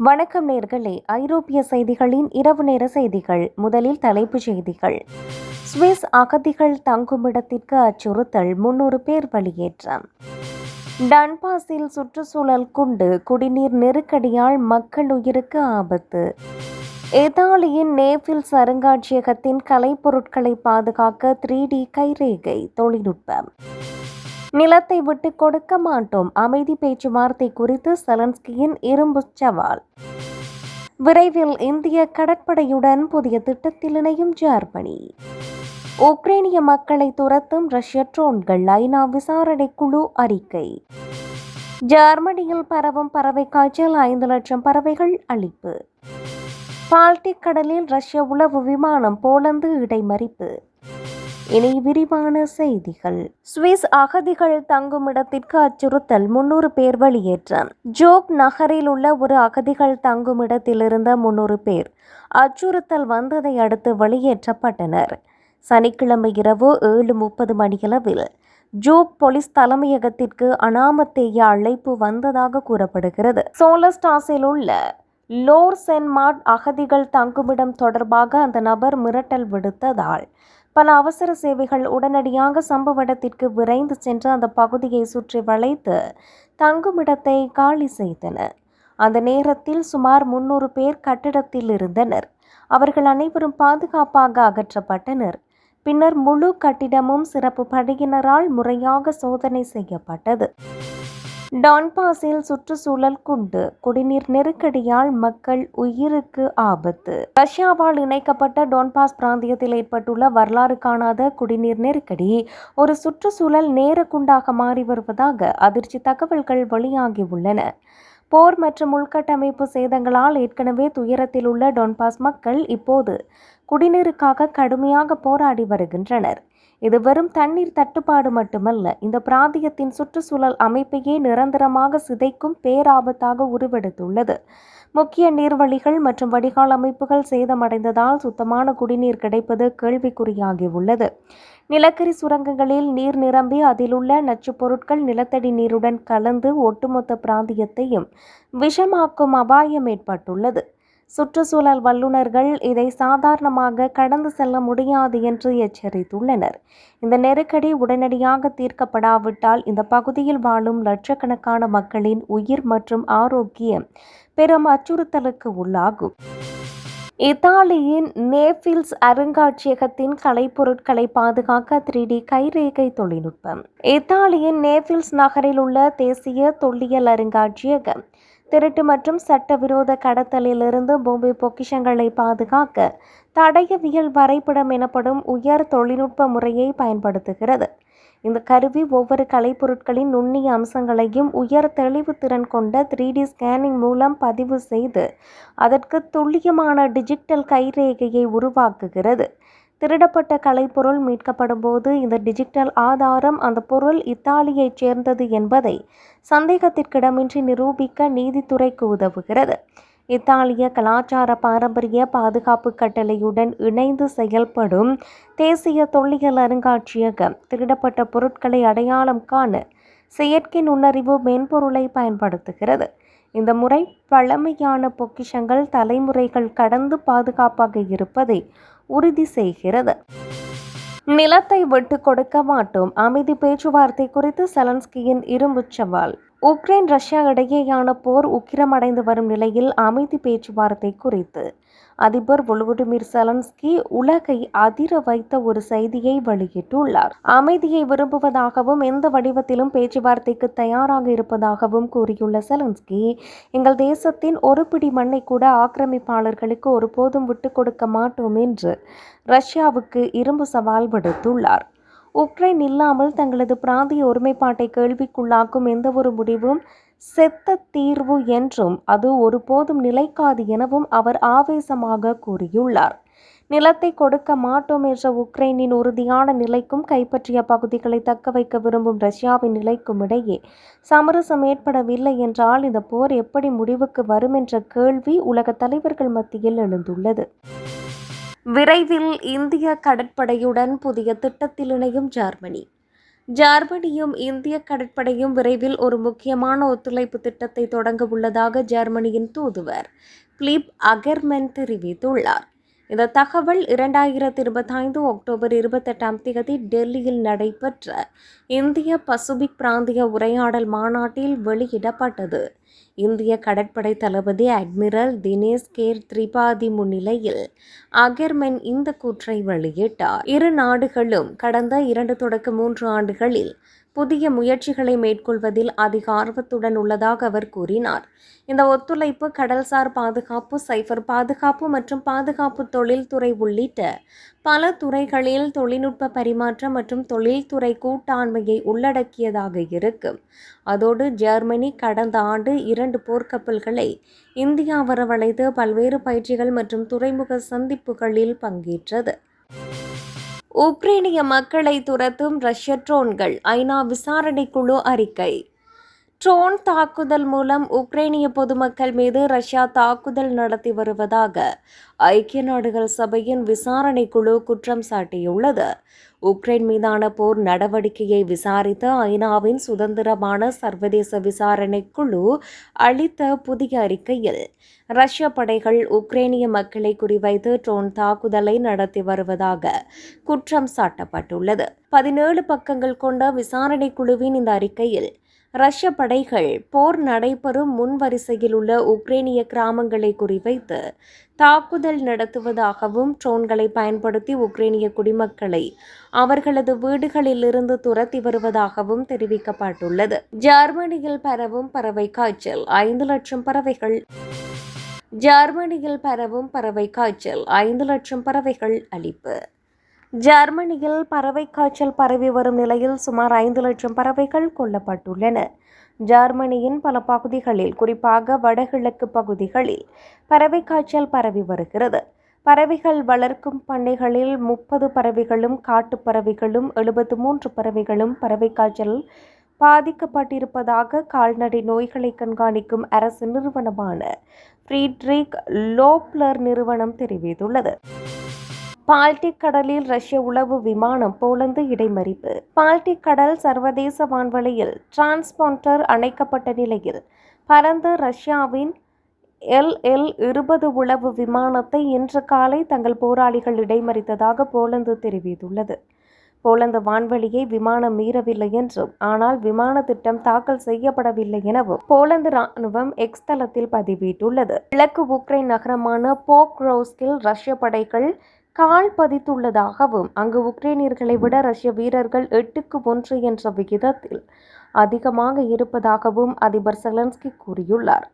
வணக்கம் நேர்களே. ஐரோப்பிய செய்திகளின் இரவு நேர செய்திகள். முதலில் தலைப்புச் செய்திகள். சுவிஸ் அகதிகள் தங்குமிடத்திற்கு அச்சுறுத்தல். முன்னூறு பேர் வெளியேற்றம் டன்பாஸில் சுற்றுச்சூழல் குண்டு. குடிநீர் நெருக்கடியால் மக்கள் உயிருக்கு ஆபத்து. இத்தாலியின் நேபிள்ஸ் அருங்காட்சியகத்தின் கலைப்பொருட்களை பாதுகாக்க த்ரீ டி கைரேகை. தொழில்நுட்பம். நிலத்தை விட்டு கொடுக்க மாட்டோம். அமைதி பேச்சுவார்த்தை குறித்து செலன்ஸ்கியின் இரும்பு சவால். விரைவில் இந்திய கடற்படையுடன் புதிய திட்டத்தில் இணையும் ஜெர்மனி. உக்ரைனிய மக்களை துரத்தும் ரஷ்ய ட்ரோன்கள் ஐநா விசாரணை குழு அறிக்கை. ஜெர்மனியில் பரவும் பறவை காய்ச்சல் ஐந்து லட்சம் பறவைகள் அழிப்பு. பால்டிக் கடலில் ரஷ்ய உளவு விமானம் போலந்து இடைமறிப்பு. இனி விரிவான செய்திகள். சுவிஸ் அகதிகள் தங்குமிடத்திற்கு அச்சுறுத்தல் முன்னூறு பேர் வெளியேற்றம் ஜோக் நகரில் உள்ள ஒரு அகதிகள் தங்குமிடத்தில் இருந்த முன்னூறு பேர் அச்சுறுத்தல் வந்ததை அடுத்து வெளியேற்றப்பட்டனர். சனிக்கிழமை இரவு ஏழு முப்பது மணியளவில் ஜோக் போலீஸ் தலைமையகத்திற்கு அனாமத்தேய அழைப்பு வந்ததாக கூறப்படுகிறது. சோலஸ்டாஸில் உள்ள லோர் சென்மார்ட் அகதிகள் தங்குமிடம் தொடர்பாக அந்த நபர் மிரட்டல் விடுத்ததால் பல அவசர சேவைகள் உடனடியாக சம்பவ இடத்திற்கு விரைந்து சென்று அந்த பகுதியை சுற்றி வளைத்து தங்குமிடத்தை காலி செய்தன அந்த நேரத்தில் சுமார் முன்னூறு பேர் கட்டிடத்தில் இருந்தனர். அவர்கள் அனைவரும் பாதுகாப்பாக அகற்றப்பட்டனர். பின்னர் முழு கட்டிடமும் சிறப்பு படையினரால் முறையாக சோதனை செய்யப்பட்டது. டான்பாஸில் சுற்றுச்சூழல் குண்டு குடிநீர் நெருக்கடியால் மக்கள் உயிருக்கு ஆபத்து. ரஷ்யாவால் இணைக்கப்பட்ட டோன்பாஸ் பிராந்தியத்தில் ஏற்பட்டுள்ள வரலாறு காணாத குடிநீர் நெருக்கடி ஒரு சுற்றுச்சூழல் நேர குண்டாக மாறி வருவதாக அதிர்ச்சி தகவல்கள் வெளியாகியுள்ளன போர் மற்றும் உள்கட்டமைப்பு சேதங்களால் ஏற்கனவே துயரத்தில் உள்ள டொன்பாஸ் மக்கள் இப்போது குடிநீருக்காக கடுமையாக போராடி வருகின்றனர். இது வெறும் தண்ணீர் தட்டுப்பாடு மட்டுமல்ல இந்த பிராந்தியத்தின் சுற்றுச்சூழல் அமைப்பையே நிரந்தரமாக சிதைக்கும் பேராபத்தாக உருவெடுத்துள்ளது. முக்கிய நீர்வழிகள் மற்றும் வடிகால் அமைப்புகள் சேதமடைந்ததால் சுத்தமான குடிநீர் கிடைப்பது கேள்விக்குறியாகியுள்ளது. நிலக்கரி சுரங்கங்களில் நீர் நிரம்பி அதிலுள்ள நச்சுப் பொருட்கள் நிலத்தடி நீருடன் கலந்து ஒட்டுமொத்த பிராந்தியத்தையும் விஷமாக்கும் அபாயம் ஏற்பட்டுள்ளது. சுற்றுச்சூழல் வல்லுநர்கள் இதை சாதாரணமாக கடந்து செல்ல முடியாது என்று எச்சரித்துள்ளனர். இந்த நெருக்கடி உடனடியாக தீர்க்கப்படாவிட்டால் இந்த பகுதியில் வாழும் லட்சக்கணக்கான மக்களின் உயிர் மற்றும் ஆரோக்கியம் பெரும் அச்சுறுத்தலுக்கு உள்ளாகும். இத்தாலியின் நேஃபில்ஸ் அருங்காட்சியகத்தின் கலைப்பொருட்களை பாதுகாக்க த்ரீ டி கைரேகை தொழில்நுட்பம். இத்தாலியின் நேஃபில்ஸ் நகரில் உள்ள தேசிய தொல்லியல் அருங்காட்சியகம் திருட்டு மற்றும் சட்டவிரோத கடத்தலிலிருந்து பூமி பொக்கிஷங்களை பாதுகாக்க தடயவியல் வரைபடம் எனப்படும் உயர் தொழில்நுட்ப முறையை பயன்படுத்துகிறது. இந்த கருவி ஒவ்வொரு கலைப்பொருட்களின் நுண்ணிய அம்சங்களையும் உயர் தெளிவு திறன் கொண்ட த்ரீ டி ஸ்கேனிங் மூலம் பதிவு செய்து அதற்கு துல்லியமான டிஜிட்டல் கைரேகையை உருவாக்குகிறது. திருடப்பட்ட கலைப்பொருள் மீட்கப்படும் போது இந்த டிஜிட்டல் ஆதாரம் அந்த பொருள் இத்தாலியைச் சேர்ந்தது என்பதை சந்தேகத்திற்கிடமின்றி நிரூபிக்க நீதித்துறைக்கு உதவுகிறது. இத்தாலிய கலாச்சார பாரம்பரிய பாதுகாப்பு கட்டளையுடன் இணைந்து செயல்படும் தேசிய தொல்லியல் அருங்காட்சியகம் திருடப்பட்ட பொருட்களை அடையாளம் காண செயற்கை நுண்ணறிவு மென்பொருளை பயன்படுத்துகிறது. இந்த முறை பழமையான பொக்கிஷங்கள் தலைமுறைகள் கடந்து பாதுகாப்பாக இருப்பதை உறுதி செய்கிறது. நிலத்தை விட்டு கொடுக்க மாட்டோம். அமைதி பேச்சுவார்த்தை குறித்து செலன்ஸ்கியின் இரும்பு சவால். உக்ரைன் ரஷ்யா இடையேயான போர் உக்கிரமடைந்து வரும் நிலையில் அமைதி பேச்சுவார்த்தை குறித்து. அதிபர் ஒலுடிமிர் செலன்ஸ்கி உலகை அதிர வைத்த ஒரு செய்தியை வெளியிட்டுள்ளார். அமைதியை விரும்புவதாகவும் எந்த வடிவத்திலும் பேச்சுவார்த்தைக்கு தயாராக இருப்பதாகவும் கூறியுள்ள செலன்ஸ்கி எங்கள் தேசத்தின் ஒரு பிடி மண்ணை கூட ஆக்கிரமிப்பாளர்களுக்கு ஒருபோதும் விட்டுக் கொடுக்க மாட்டோம் என்று ரஷ்யாவுக்கு இரும்பு சவால் விடுத்துள்ளார். உக்ரைன் இல்லாமல் தங்களது பிராந்திய ஒருமைப்பாட்டை கேள்விக்குள்ளாக்கும் எந்தவொரு முடிவும் செத்த தீர்வு என்றும் அது ஒருபோதும் நிலைக்காது எனவும் அவர் ஆவேசமாக கூறியுள்ளார். நிலத்தை கொடுக்க மாட்டோம் என்ற உக்ரைனின் உறுதியான நிலைக்கும் கைப்பற்றிய பகுதிகளை தக்க வைக்க விரும்பும் ரஷ்யாவின் நிலைக்கும் இடையே சமரசம் ஏற்படவில்லை என்றால் இந்த போர் எப்படி முடிவுக்கு வரும் என்ற கேள்வி உலக தலைவர்கள் மத்தியில் எழுந்துள்ளது. விரைவில் இந்திய கடற்படையுடன் புதிய திட்டத்தில் இணையும் ஜெர்மனி. ஜெர்மனியும் இந்திய கடற்படையும் விரைவில் ஒரு முக்கியமான ஒத்துழைப்பு திட்டத்தை தொடங்க உள்ளதாக ஜெர்மனியின் தூதுவர் பிலிப் அகர்மென் தெரிவித்துள்ளார். இந்த தகவல் இரண்டாயிரத்தி இருபத்தைந்து அக்டோபர் இருபத்தெட்டாம் தேதி டெல்லியில் நடைபெற்ற இந்திய பசுபிக் பிராந்திய உரையாடல் மாநாட்டில் வெளியிடப்பட்டது. இந்திய கடற்படை தளபதி அட்மிரல் தினேஷ் கேர் திரிபாதி முன்னிலையில் அகர்மென் இந்த கூற்றை வெளியிட்டார். இரு நாடுகளும் கடந்த இரண்டு தொடக்க மூன்று ஆண்டுகளில் புதிய முயற்சிகளை மேற்கொள்வதில் அதிக ஆர்வத்துடன் உள்ளதாக அவர் கூறினார். இந்த ஒத்துழைப்பு கடல்சார் பாதுகாப்பு சைபர் பாதுகாப்பு மற்றும் பாதுகாப்பு தொழில்துறை உள்ளிட்ட பல துறைகளில் தொழில்நுட்ப பரிமாற்றம் மற்றும் தொழில்துறை கூட்டாண்மையை உள்ளடக்கியதாக இருக்கும். அதோடு ஜெர்மனி கடந்த ஆண்டு இரண்டு போர்க்கப்பல்களை இந்தியா வரவழைத்து பல்வேறு பயிற்சிகள் மற்றும் துறைமுக சந்திப்புகளில் பங்கேற்றது. உக்ரைனிய மக்களை துரத்தும் ரஷ்ய ட்ரோன்கள் ஐநா விசாரணைக்குழு அறிக்கை. ட்ரோன் தாக்குதல் மூலம் உக்ரைனிய பொதுமக்கள் மீது ரஷ்யா தாக்குதல் நடத்தி வருவதாக ஐக்கிய நாடுகள் சபையின் விசாரணை குழு குற்றம் சாட்டியுள்ளது. உக்ரைன் மீதான போர் நடவடிக்கையை விசாரித்த ஐநாவின் சுதந்திரமான சர்வதேச விசாரணை குழு அளித்த புதிய அறிக்கையில் ரஷ்ய படைகள் உக்ரைனிய மக்களை குறிவைத்து ட்ரோன் தாக்குதலை நடத்தி வருவதாக குற்றம் சாட்டப்பட்டுள்ளது. பதினேழு பக்கங்கள் கொண்ட விசாரணை குழுவின் இந்த அறிக்கையில் ரஷ்ய படைகள் போர் நடைபெறும் முன்வரிசையில் உள்ள உக்ரைனிய கிராமங்களை குறிவைத்து தாக்குதல் நடத்துவதாகவும் ட்ரோன்களை பயன்படுத்தி உக்ரைனிய குடிமக்களை அவர்களது வீடுகளிலிருந்து துரத்தி வருவதாகவும் தெரிவிக்கப்பட்டுள்ளது. ஜெர்மனியில் பரவும் பறவை காய்ச்சல் ஐந்து லட்சம் பறவைகள். ஜெர்மனியில் பரவும் பறவை காய்ச்சல் ஐந்து லட்சம் பறவைகள் அளிப்பு ஜெர்மனியில் பறவை காய்ச்சல் பரவி வரும் நிலையில் சுமார் ஐந்து லட்சம் பறவைகள் கொல்லப்பட்டுள்ளன. ஜெர்மனியின் பல பகுதிகளில் குறிப்பாக வடகிழக்கு பகுதிகளில் பறவை காய்ச்சல் பரவி வருகிறது. பறவைகள் வளர்க்கும் பண்ணைகளில் முப்பது பறவைகளும் காட்டுப் பறவைகளும் எழுபத்து மூன்று பறவைகளும் பறவை காய்ச்சல் பாதிக்கப்பட்டிருப்பதாக கால்நடை நோய்களை கண்காணிக்கும் அரசு நிறுவனமான ஃப்ரீட்ரிக் லோப்லர் நிறுவனம் தெரிவித்துள்ளது. பால்டிக் கடலில் ரஷ்ய உளவு விமானம் போலந்து இடைமறிப்பு. பால்டிக் கடல் சர்வதேச வான்வெளியில் டிரான்ஸ்பாண்டர் அணைக்கப்பட்ட நிலையில் பரந்த ரஷ்யாவின் எல் எல் இருபது உளவு விமானத்தை இன்று காலை தங்கள் போராளிகள் இடைமறித்ததாக போலந்து தெரிவித்துள்ளது. போலந்து வான்வெளியை விமானம் மீறவில்லை என்றும் ஆனால் விமான திட்டம் தாக்கல் செய்யப்படவில்லை எனவும் போலந்து ராணுவம் எக்ஸ் தளத்தில் பதிவிட்டுள்ளது. கிழக்கு உக்ரைன் நகரமான போக்ரோஸ்கில் ரஷ்ய படைகள் கால் பதித்துள்ளதாகவும் அங்கு உக்ரைனியர்களை விட ரஷ்ய வீரர்கள் எட்டுக்கு ஒன்று என்ற விகிதத்தில் அதிகமாக இருப்பதாகவும் அதிபர் செலன்ஸ்கி கூறியுள்ளார்.